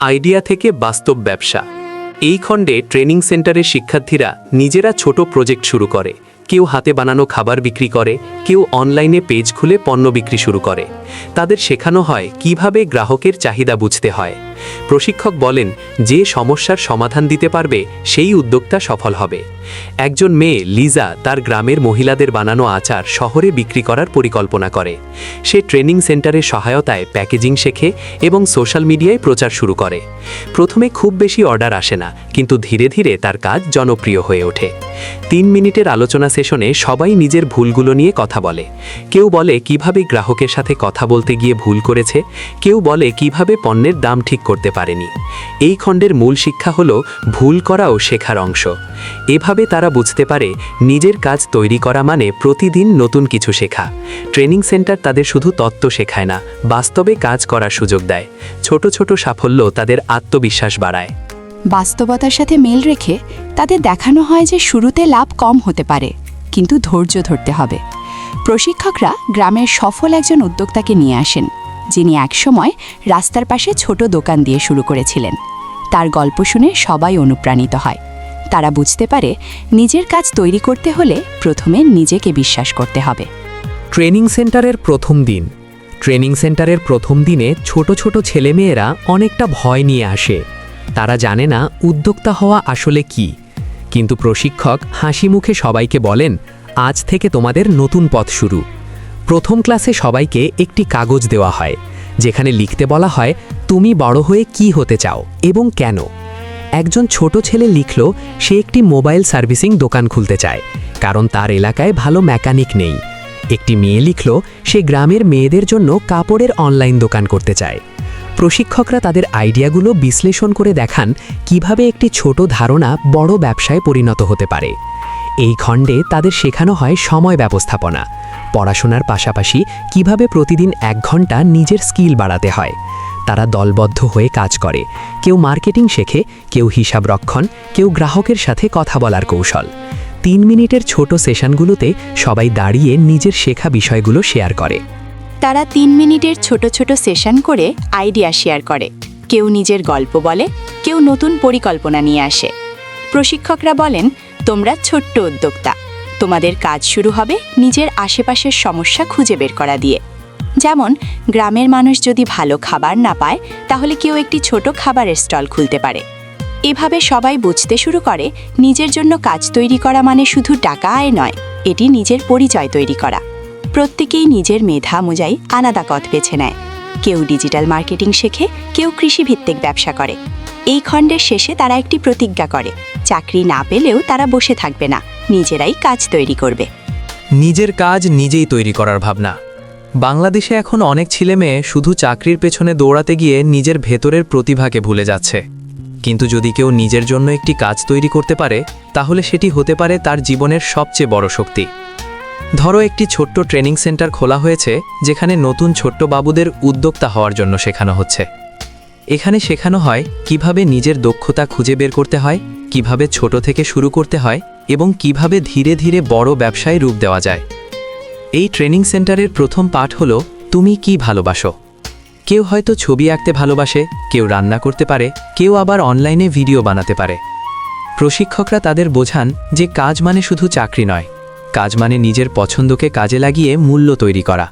Idea থেকে বাস্তব ব্যবসা। এই খণ্ডে ট্রেনিং সেন্টারের শিক্ষার্থীরা নিজেরা ছোট প্রজেক্ট শুরু করে। কেউ হাতে বানানো খাবার বিক্রি করে, কেউ অনলাইনে পেজ খুলে পণ্য বিক্রি শুরু করে। তাদের শেখানো হয় কীভাবে গ্রাহকের চাহিদা বুঝতে হয়। প্রশিক্ষক বলেন, যে সমস্যার সমাধান দিতে পারবে, সেই উদ্যোক্তা সফল হবে। একজন মেয়ে, লিজা, তার গ্রামের মহিলাদের বানানো আচার শহরে বিক্রি করার পরিকল্পনা করে। সে ট্রেনিং সেন্টারের সহায়তায় প্যাকেজিং শেখে এবং সোশ্যাল মিডিয়ায় প্রচার শুরু করে। প্রথমে খুব বেশি অর্ডার আসে না, কিন্তু ধীরে ধীরে তার কাজ জনপ্রিয় হয়ে ওঠে। তিন মিনিটের আলোচনা সেশনে সবাই নিজের ভুলগুলো নিয়ে কথা বলে। কেউ বলে, কীভাবে গ্রাহকের সাথে কথা বলতে গিয়ে ভুল করেছে? কেউ বলে, কীভাবে পণ্যের দাম ঠিক করতে পারেনি। এই খণ্ডের মূল শিক্ষা হলো ভুল করাও শেখার অংশ। এভাবে তারা বুঝতে পারে নিজের কাজ তৈরি করা মানে প্রতিদিন নতুন কিছু শেখা। ট্রেনিং সেন্টার তাদের শুধু তত্ত্ব শেখায় না, বাস্তবে কাজ করার সুযোগ দেয়। ছোট ছোট সাফল্য তাদের আত্মবিশ্বাস বাড়ায়। বাস্তবতার সাথে মেল রেখে তাদের দেখানো হয় যে শুরুতে লাভ কম হতে পারে, কিন্তু ধৈর্য ধরতে হবে। প্রশিক্ষকরা গ্রামের সফল একজন উদ্যোক্তাকে নিয়ে আসেন। যিনি একসময় রাস্তার পাশে ছোট দোকান দিয়ে শুরু করেছিলেন। তার গল্প শুনে সবাই অনুপ্রাণিত হয়। তারা বুঝতে পারে নিজের কাজ তৈরি করতে হলে প্রথমে নিজেকে বিশ্বাস করতে হবে। ট্রেনিং সেন্টারের প্রথম দিন। ট্রেনিং সেন্টারের প্রথম দিনে ছোট ছোট ছেলেমেয়েরা অনেকটা ভয় নিয়ে আসে। তারা জানে না উদ্যোক্তা হওয়া আসলে কি। কিন্তু প্রশিক্ষক হাসি মুখে সবাইকে বলেন, আজ থেকে তোমাদের নতুন পথ শুরু। প্রথম ক্লাসে সবাইকে একটি কাগজ দেওয়া হয়, যেখানে লিখতে বলা হয়, তুমি বড় হয়ে কি হতে চাও এবং কেন? একজন ছোট ছেলে লিখল, সে একটি মোবাইল সার্ভিসিং দোকান খুলতে চায়, কারণ তার এলাকায় ভালো মেকানিক নেই। একটি মেয়ে লিখল, সে গ্রামের মেয়েদের জন্য কাপড়ের অনলাইন দোকান করতে চায়। প্রশিক্ষকরা তাদের আইডিয়াগুলো বিশ্লেষণ করে দেখান কীভাবে একটি ছোট ধারণা বড় ব্যবসায় পরিণত হতে পারে। এই খণ্ডে তাদের শেখানো হয় সময় ব্যবস্থাপনা, পড়াশোনার পাশাপাশি কীভাবে প্রতিদিন এক ঘণ্টা নিজের স্কিল বাড়াতে হয়। তারা দলবদ্ধ হয়ে কাজ করে, কেউ মার্কেটিং শেখে, কেউ হিসাব রক্ষণ, কেউ গ্রাহকের সাথে কথা বলার কৌশল। তিন মিনিটের ছোট সেশনগুলোতে সবাই দাঁড়িয়ে নিজের শেখা বিষয়গুলো শেয়ার করে। তারা তিন মিনিটের ছোট ছোট সেশন করে আইডিয়া শেয়ার করে। কেউ নিজের গল্প বলে, কেউ নতুন পরিকল্পনা নিয়ে আসে। প্রশিক্ষকরা বলেন তোমরা ছোট্ট উদ্যোক্তা। তোমাদের কাজ শুরু হবে নিজের আশেপাশের সমস্যা খুঁজে বের করা দিয়ে। যেমন, গ্রামের মানুষ যদি ভালো খাবার না পায়, তাহলে কেউ একটি ছোট খাবারের স্টল খুলতে পারে। এভাবে সবাই বুঝতে শুরু করে, নিজের জন্য কাজ তৈরি করা মানে শুধু টাকা আয় নয়, এটি নিজের পরিচয় তৈরি করা। প্রত্যেকেই নিজের মেধা অনুযায়ী আলাদা পথ বেছে নেয়। কেউ ডিজিটাল মার্কেটিং শেখে, কেউ কৃষিভিত্তিক ব্যবসা করে। এই খণ্ডের শেষে তারা একটি প্রতিজ্ঞা করে। চাকরি না পেলেও তারা বসে থাকবে না। নিজেরাই কাজ তৈরি করবে। নিজের কাজ নিজেই তৈরি করার ভাবনা। বাংলাদেশে এখন অনেক ছেলেমেয়ে শুধু চাকরির পেছনে দৌড়াতে গিয়ে নিজের ভেতরের প্রতিভাকে ভুলে যাচ্ছে। কিন্তু যদি কেউ নিজের জন্য একটি কাজ তৈরি করতে পারে, তাহলে সেটি হতে পারে তার জীবনের সবচেয়ে বড় শক্তি। ধরো একটি ছোট্ট ট্রেনিং সেন্টার খোলা হয়েছে, যেখানে নতুন ছোট্ট বাবুদের উদ্যোক্তা হওয়ার জন্য শেখানো হচ্ছে। এখানে শেখানো হয় কীভাবে নিজের দক্ষতা খুঁজে বের করতে হয় কীভাবে ছোট থেকে শুরু করতে হয় এবং কীভাবে ধীরে ধীরে বড় ব্যবসায় রূপ দেওয়া যায়। এই ট্রেনিং সেন্টারের প্রথম পাঠ হলো, তুমি কি ভালোবাসো? কেউ হয়তো ছবি আঁকতে ভালোবাসে, কেউ রান্না করতে পারে, কেউ আবার অনলাইনে ভিডিও বানাতে পারে। প্রশিক্ষকরা তাদের বোঝান যে কাজ মানে শুধু চাকরি নয়, কাজ মানে নিজের পছন্দকে কাজে লাগিয়ে মূল্য তৈরি করা।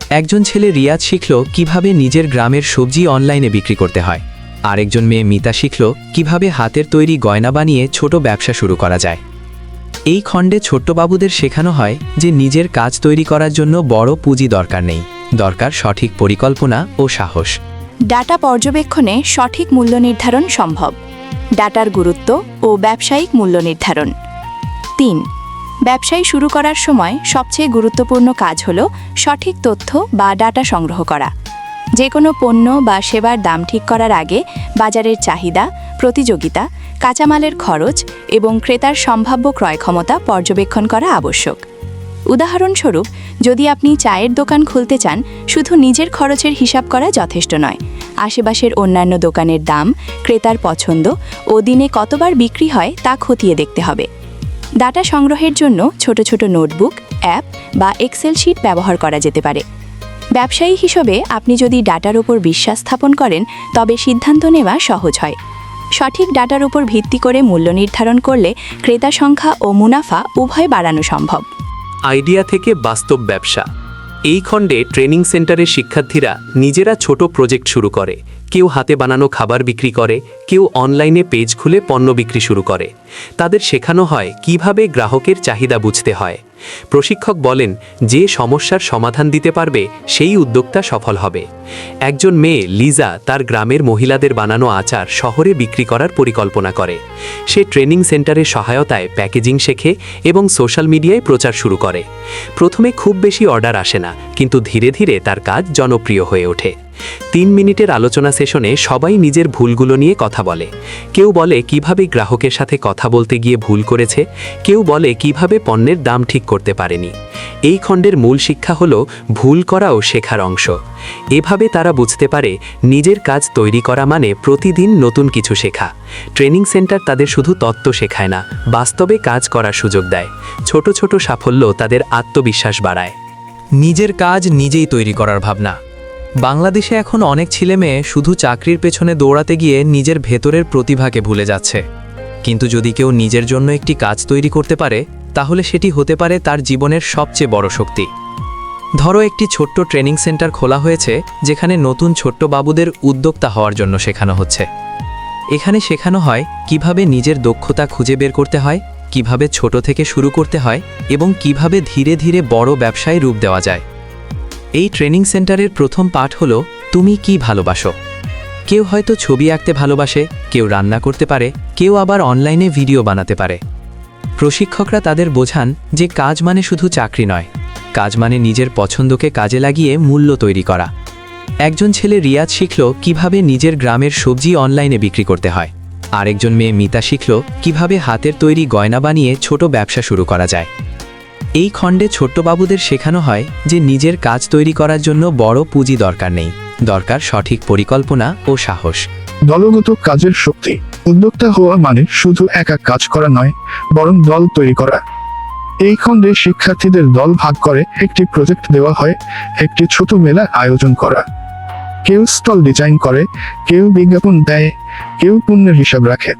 একজন ছেলে রিয়াজ শিখল কীভাবে নিজের গ্রামের সবজি অনলাইনে বিক্রি করতে হয়। আরেকজন মেয়ে মিতা শিখল কীভাবে হাতের তৈরি গয়না বানিয়ে ছোট ব্যবসা শুরু করা যায়। এই খণ্ডে ছোট্টবাবুদের শেখানো হয় যে নিজের কাজ তৈরি করার জন্য বড় পুঁজি দরকার নেই, দরকার সঠিক পরিকল্পনা ও সাহস। ডাটা পর্যবেক্ষণে সঠিক মূল্য নির্ধারণ সম্ভব। ডাটার গুরুত্ব ও ব্যবসায়িক মূল্য নির্ধারণ। তিন, ব্যবসায়ী শুরু করার সময় সবচেয়ে গুরুত্বপূর্ণ কাজ হল সঠিক তথ্য বা ডাটা সংগ্রহ করা। যে কোনো পণ্য বা সেবার দাম ঠিক করার আগে বাজারের চাহিদা, প্রতিযোগিতা, কাঁচামালের খরচ এবং ক্রেতার সম্ভাব্য ক্রয় ক্ষমতা পর্যবেক্ষণ করা আবশ্যক। উদাহরণস্বরূপ, যদি আপনি চায়ের দোকান খুলতে চান, শুধু নিজের খরচের হিসাব করা যথেষ্ট নয়। আশেপাশের অন্যান্য দোকানের দাম, ক্রেতার পছন্দ ও দিনে কতবার বিক্রি হয় তা খতিয়ে দেখতে হবে। ডাটা সংগ্রহের জন্য ছোট ছোট নোটবুক, অ্যাপ বা এক্সেল শিট ব্যবহার করা যেতে পারে। ব্যবসায়ী হিসেবে আপনি যদি ডাটার উপর বিশ্বাস স্থাপন করেন, তবে সিদ্ধান্ত নেওয়া সহজ হয়। সঠিক ডাটার উপর ভিত্তি করে মূল্য নির্ধারণ করলে ক্রেতা সংখ্যা ও মুনাফা উভয় বাড়ানো সম্ভব। আইডিয়া থেকে বাস্তব ব্যবসা। এই খণ্ডে ট্রেনিং সেন্টারের শিক্ষার্থীরা নিজেরা ছোট প্রজেক্ট শুরু করে। কেউ হাতে বানানো খাবার বিক্রি করে, কেউ অনলাইনে পেজ খুলে পণ্য বিক্রি শুরু করে। তাদের শেখানো হয় কীভাবে গ্রাহকের চাহিদা বুঝতে হয়। প্রশিক্ষক বলেন, যে সমস্যার সমাধান দিতে পারবে, সেই উদ্যোক্তা সফল হবে। একজন মেয়ে, লিজা, তার গ্রামের মহিলাদের বানানো আচার শহরে বিক্রি করার পরিকল্পনা করে। সে ট্রেনিং সেন্টারের সহায়তায় প্যাকেজিং শেখে এবং সোশ্যাল মিডিয়ায় প্রচার শুরু করে। প্রথমে খুব বেশি অর্ডার আসে না, কিন্তু ধীরে ধীরে তার কাজ জনপ্রিয় হয়ে ওঠে। তিন মিনিটের আলোচনা সেশনে সবাই নিজের ভুলগুলো নিয়ে কথা বলে। কেউ বলে কীভাবে গ্রাহকের সাথে কথা বলতে গিয়ে ভুল করেছে, কেউ বলে কীভাবে পণ্যের দাম ঠিক করতে পারেনি। এই খণ্ডের মূল শিক্ষা হলো ভুল করাও শেখার অংশ। এভাবে তারা বুঝতে পারে নিজের কাজ তৈরি করা মানে প্রতিদিন নতুন কিছু শেখা। ট্রেনিং সেন্টার তাদের শুধু তত্ত্ব শেখায় না, বাস্তবে কাজ করার সুযোগ দেয়। ছোট ছোট সাফল্য তাদের আত্মবিশ্বাস বাড়ায়। নিজের কাজ নিজেই তৈরি করার ভাবনা। বাংলাদেশে এখন অনেক ছেলেমেয়ে শুধু চাকরির পেছনে দৌড়াতে গিয়ে নিজের ভেতরের প্রতিভাকে ভুলে যাচ্ছে। কিন্তু যদি কেউ নিজের জন্য একটি কাজ তৈরি করতে পারে, তাহলে সেটি হতে পারে তার জীবনের সবচেয়ে বড় শক্তি। ধরো একটি ছোট্ট ট্রেনিং সেন্টার খোলা হয়েছে, যেখানে নতুন ছোট্ট বাবুদের উদ্যোক্তা হওয়ার জন্য শেখানো হচ্ছে। এখানে শেখানো হয় কীভাবে নিজের দক্ষতা খুঁজে বের করতে হয়, কীভাবে ছোট থেকে শুরু করতে হয় এবং কীভাবে ধীরে ধীরে বড় ব্যবসায় রূপ দেওয়া যায়। এই ট্রেনিং সেন্টারের প্রথম পাঠ হলো, তুমি কি ভালোবাসো? কেউ হয়তো ছবি আঁকতে ভালোবাসে, কেউ রান্না করতে পারে, কেউ আবার অনলাইনে ভিডিও বানাতে পারে। প্রশিক্ষকরা তাদের বোঝান যে কাজ মানে শুধু চাকরি নয়, কাজ মানে নিজের পছন্দকে কাজে লাগিয়ে মূল্য তৈরি করা। একজন ছেলে রিয়াজ শিখল কীভাবে নিজের গ্রামের সবজি অনলাইনে বিক্রি করতে হয়। আরেকজন মেয়ে মিতা শিখল কীভাবে হাতের তৈরি গয়না বানিয়ে ছোট ব্যবসা শুরু করা যায়। এই খণ্ডে ছোট্ট বাবুদের শেখানো হয় যে নিজের কাজ তৈরি করার জন্য বড় পুঁজি দরকার নেই। দরকার সঠিক পরিকল্পনা ও সাহস। দলগত কাজের শক্তি। উদ্যোক্তা হওয়া মানে শুধু একা কাজ করা নয়, বরং দল তৈরি করা। এই খণ্ডে শিক্ষার্থীদের দল ভাগ করে একটি প্রজেক্ট দেওয়া হয়, একটি ছোট মেলা আয়োজন করা। কেউ স্টল ডিজাইন করে, কেউ বিজ্ঞাপন দেয়, কেউ পণ্যের হিসাব রাখে।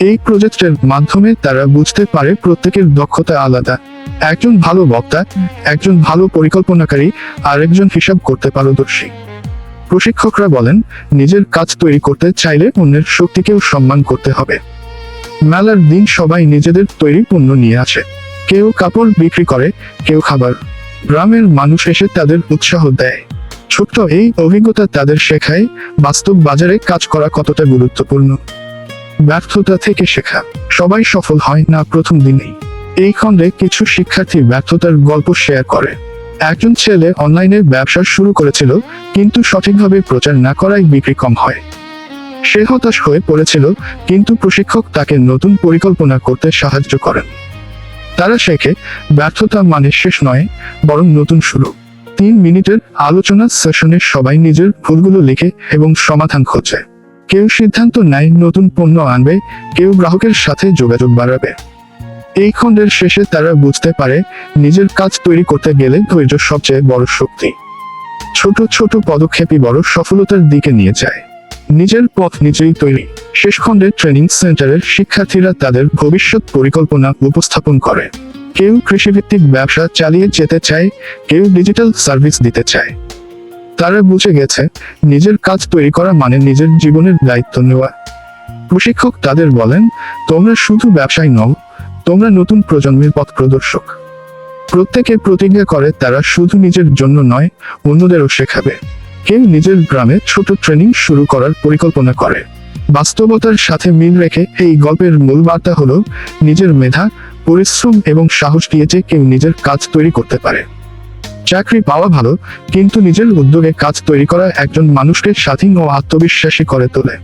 এই প্রজেক্টের মাধ্যমে তারা বুঝতে পারে প্রত্যেকের দক্ষতা আলাদা। একজন ভালো বক্তা, একজন ভালো পরিকল্পনাকারী আর একজন হিসাব করতে পারদর্শী। প্রশিক্ষকরা বলেন, নিজের কাজ তৈরি করতে চাইলে অন্যের শক্তিকেও সম্মান করতে হবে। মেলার দিন সবাই নিজেদের তৈরি পণ্য নিয়ে আসে। কেউ কাপড় বিক্রি করে, কেউ খাবার। গ্রামের মানুষ এসে তাদের উৎসাহ দেয়। ছোট্ট এই অভিজ্ঞতা তাদের শেখায়, বাস্তব বাজারে কাজ করা কতটা গুরুত্বপূর্ণ। ব্যর্থতা থেকে শেখা। সবাই সফল হয় না প্রথম দিনেই। এই খণ্ডে কিছু শিক্ষার্থী ব্যর্থতার গল্প শেয়ার করে। একজন ছেলে অনলাইনে ব্যবসা শুরু করেছিল, কিন্তু সঠিকভাবে প্রচার না করায় বিক্রি কম হয়। সে হতাশ হয়ে পড়েছিল, কিন্তু প্রশিক্ষক তাকে নতুন পরিকল্পনা করতে সাহায্য করেন। তারা শেখে, ব্যর্থতা মানে শেষ নয়, বরং নতুন শুরু। তিন মিনিটের আলোচনা সেশনে সবাই নিজের ভুলগুলো লিখে এবং সমাধান খোঁজে। কেউ সিদ্ধান্ত নেয়, নতুন পণ্য আনবে, কেউ গ্রাহকের সাথে যোগাযোগ বাড়াবে। এই খণ্ডের শেষে তারা বুঝতে পারে নিজের কাজ তৈরি করতে গেলে ধৈর্য সবচেয়ে বড় শক্তি। ছোট ছোট পদক্ষেপই বড় সফলতার দিকে নিয়ে যায়। নিজের পথ নিজেই তৈরি। শেষ খণ্ডে ট্রেনিং সেন্টারের শিক্ষার্থীরা তাদের ভবিষ্যৎ পরিকল্পনা উপস্থাপন করে। কেউ কৃষিভিত্তিক ব্যবসা চালিয়ে যেতে চায়, কেউ ডিজিটাল সার্ভিস দিতে চায়। তারা বুঝে গেছে, নিজের কাজ তৈরি করা মানে নিজের জীবনের দায়িত্ব নেওয়া। প্রশিক্ষক তাদের বলেন, তোমরা শুধু ব্যবসায় নও তোমরা নতুন প্রজন্মের পথ প্রদর্শক। প্রত্যেকে প্রতিজ্ঞা করে তারা শুধু নিজের জন্য নয়, অন্যদেরও শেখাবে। কেউ নিজের গ্রামে ছোট ট্রেনিং শুরু করার পরিকল্পনা করে। বাস্তবতার সাথে মিল রেখে এই গল্পের মূল বার্তা হল, নিজের মেধা, পরিশ্রম এবং সাহস দিয়ে যে কেউ নিজের কাজ তৈরি করতে পারে। চাকরি পাওয়া ভালো, কিন্তু নিজের উদ্যোগে কাজ তৈরি করা একজন মানুষকে স্বাধীন ও আত্মবিশ্বাসী করে তোলে।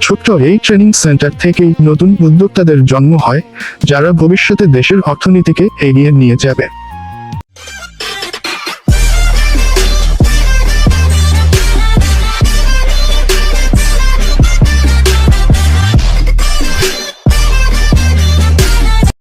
ছোট্ট এই ট্রেনিং সেন্টার থেকেই নতুন উদ্যোক্তাদের জন্ম হয়, যারা ভবিষ্যতে দেশের অর্থনীতিকে এগিয়ে নিয়ে যাবে।